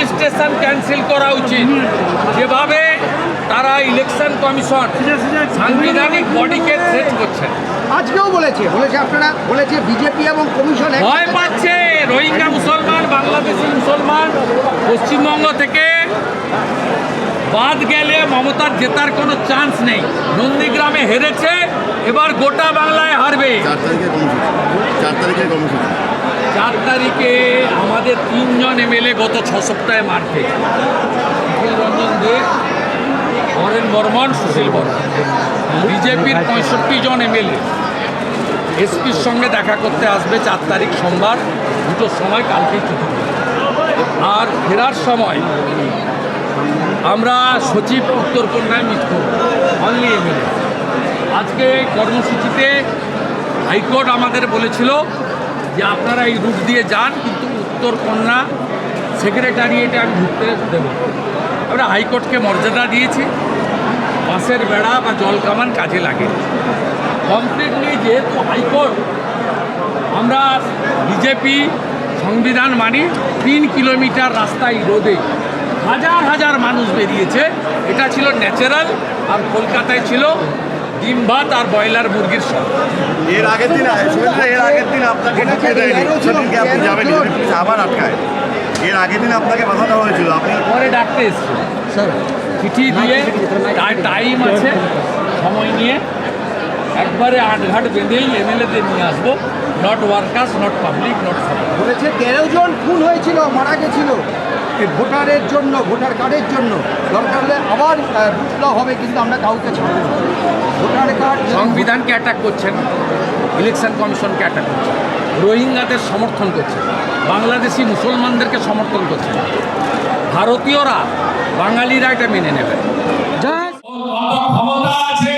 Registration cancel করা উচিত। যেভাবে তারা ইলেকশন কমিশন সাংবিধানিক বডিকে থ্রেট করছেন। আজকেও বলেছে বলেছে আপনারা বলেছে বিজেপি এবং কমিশন ভয় পাচ্ছে রোহিঙ্গা মুসলমান বাংলাদেশি মুসলমান পশ্চিমবঙ্গ থেকে বাদ গেলে মমতার জেতার কোনো চান্স নেই। নন্দীগ্রামে হেরেছে এবার গোটা বাংলায় হারবে। চার তারিখে চার তারিখের কর্মসূচি চার তারিখে আমাদের তিনজন এমএলএ গত ছ সপ্তাহে মার খেয়েছে। রঞ্জন দে হরেন বর্মন, সুশীল বর্মন বিজেপির পঁয়ষট্টি জন এমএলএ। এসপির সঙ্গে দেখা করতে আসবে চার তারিখ সোমবার দুটোর সময় কালকেই ছুটি আর ফেরার সময় আমরা সচিব উত্তরকন্যায় মিট করব অনলি এমএলএ। আজকে কর্মসূচিতে হাইকোর্ট আমাদের বলেছিল যে আপনারা এই রুট দিয়ে যান, কিন্তু উত্তরকন্যা সেক্রেটারিয়েটে আমি ঢুকতে দেব। আমরা হাইকোর্টকে মর্যাদা দিয়েছি। বাঁশের বেড়া বা জল কামান কাজে লাগে। কমপ্লিটলি যেহেতু হাইকোর্ট। আমরা বিজেপি সংবিধান মানি, তিন কিলোমিটার রাস্তায় রোদে হাজার হাজার মানুষ বেরিয়েছে। এটা ছিল ন্যাচারাল আর কলকাতায় ছিল ডিম ভাত আর ব্রয়লার মুরগির সব এর আগের দিন এর আগের দিন আপনাকে ঢুকতে দেয়নি। সেদিনকে আপনি যাবেন আবার আটকায়। এর আগের দিন আপনাকে বাধা দেওয়া হয়েছিল। আপনি পরে ডাকতে এসছে। চিঠি দিয়ে তার টাইম আছে। সময় নিয়ে একবারে আট ঘাট বেঁধেই এমএলএদের নিয়ে আসব। Not workers not public not বলেছে তেরো জন খুন হয়েছিল মারা গেছিল। ভোটারের জন্য ভোটার কার্ডের জন্য। দরকার হলে আবার বিপ্লব হবে কিন্তু আমরা কাউকে ছাড়ব ভোটার কার্ড সংবিধানকে অ্যাটাক করছেন ইলেকশন কমিশনকে অ্যাটাক করছেন রোহিঙ্গাদের সমর্থন করছেন বাংলাদেশি মুসলমানদেরকে সমর্থন করছেন। ভারতীয়রা বাঙালিরা এটা মেনে নেবে। ক্ষমতা আছে।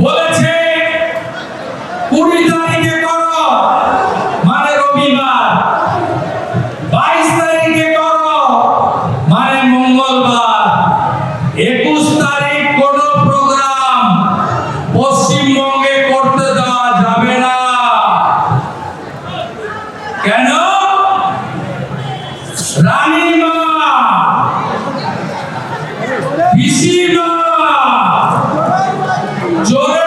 বলেছে কুড়ি 저를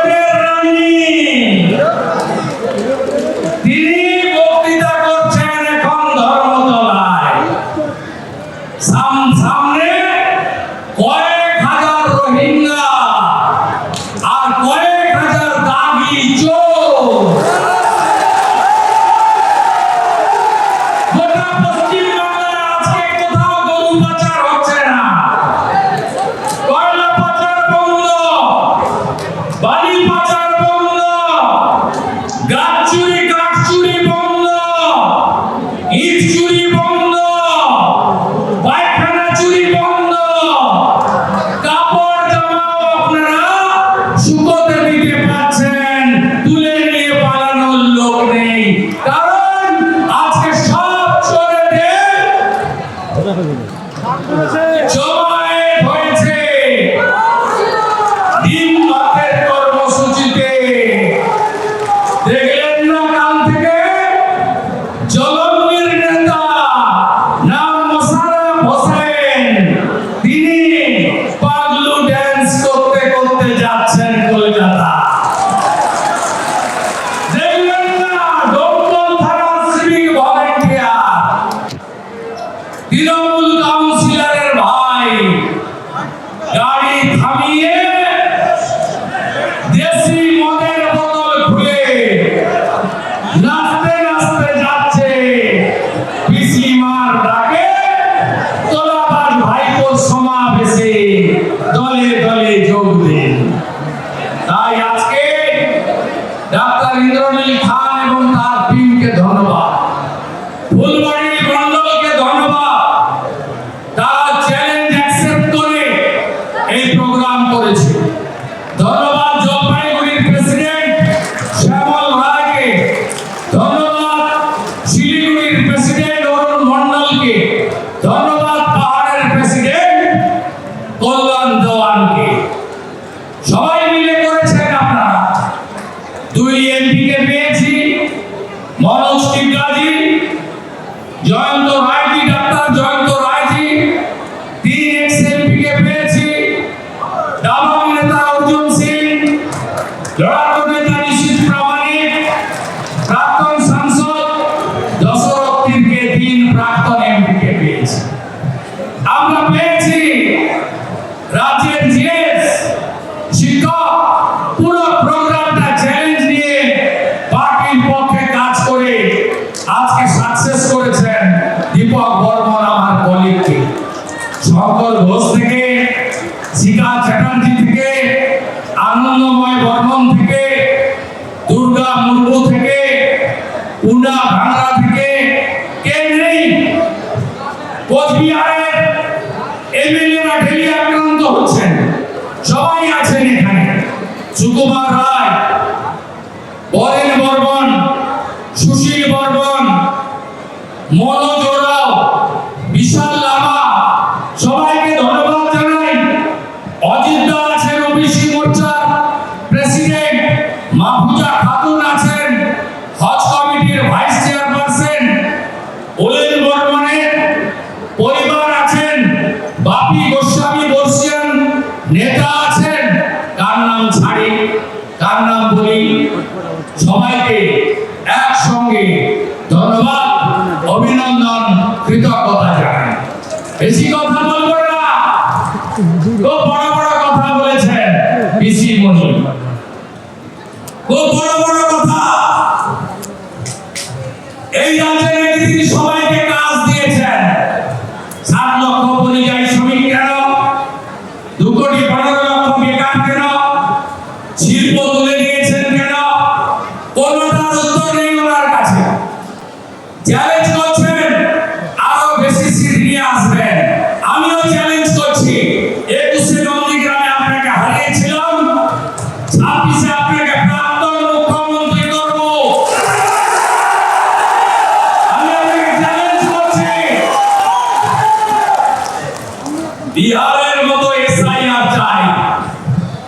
my time. Ella te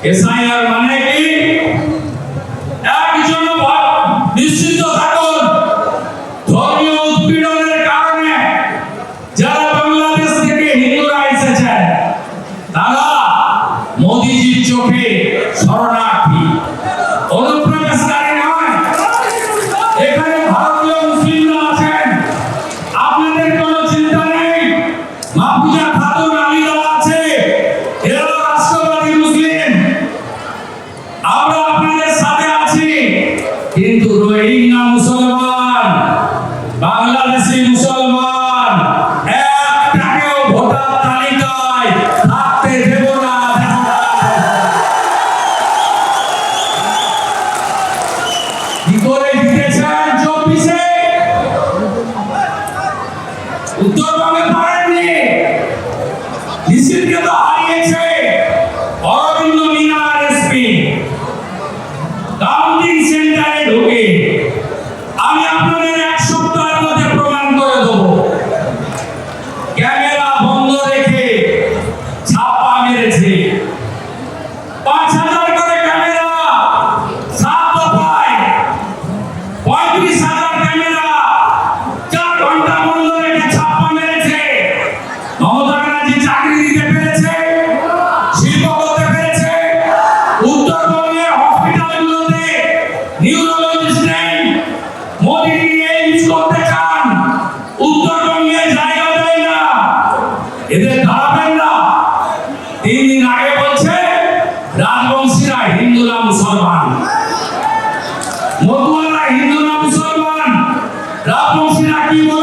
SIR মানে কি? ধর্মীয় উৎপীড়নের কারণে যারা বাংলাদেশ থেকে হিন্দুরা এসেছেন, তারা মোদিজির চোখে শরণার্থী। অনুপ্রবেশকারী নয়। এখানে ভারতীয় মুসলিমরা Então, Happy birthday.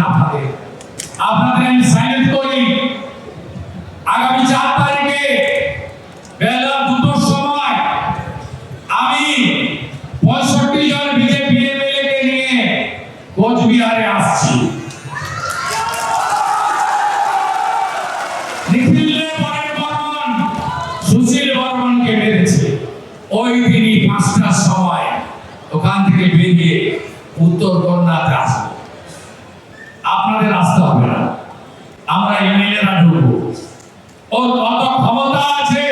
না ভাবে। আপনাদের ঢুকবে আমরা এমএলএরা ঢুকবো। ও কত ক্ষমতা আছে।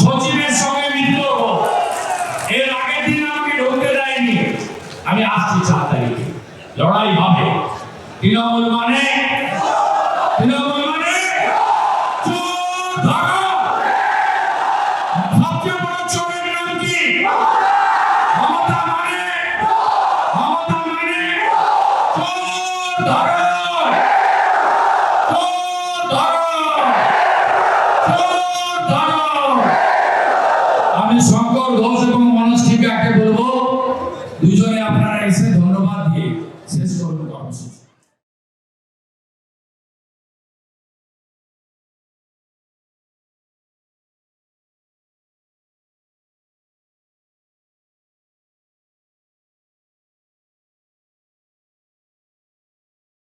সচিবের সঙ্গে মিত্র এর আগের দিন আমাকে ঢুকতে দেয়নি। আমি আসছি চার তারিখে। লড়াই হবে। তৃণমূল আমি শঙ্কর ঘোষ এবং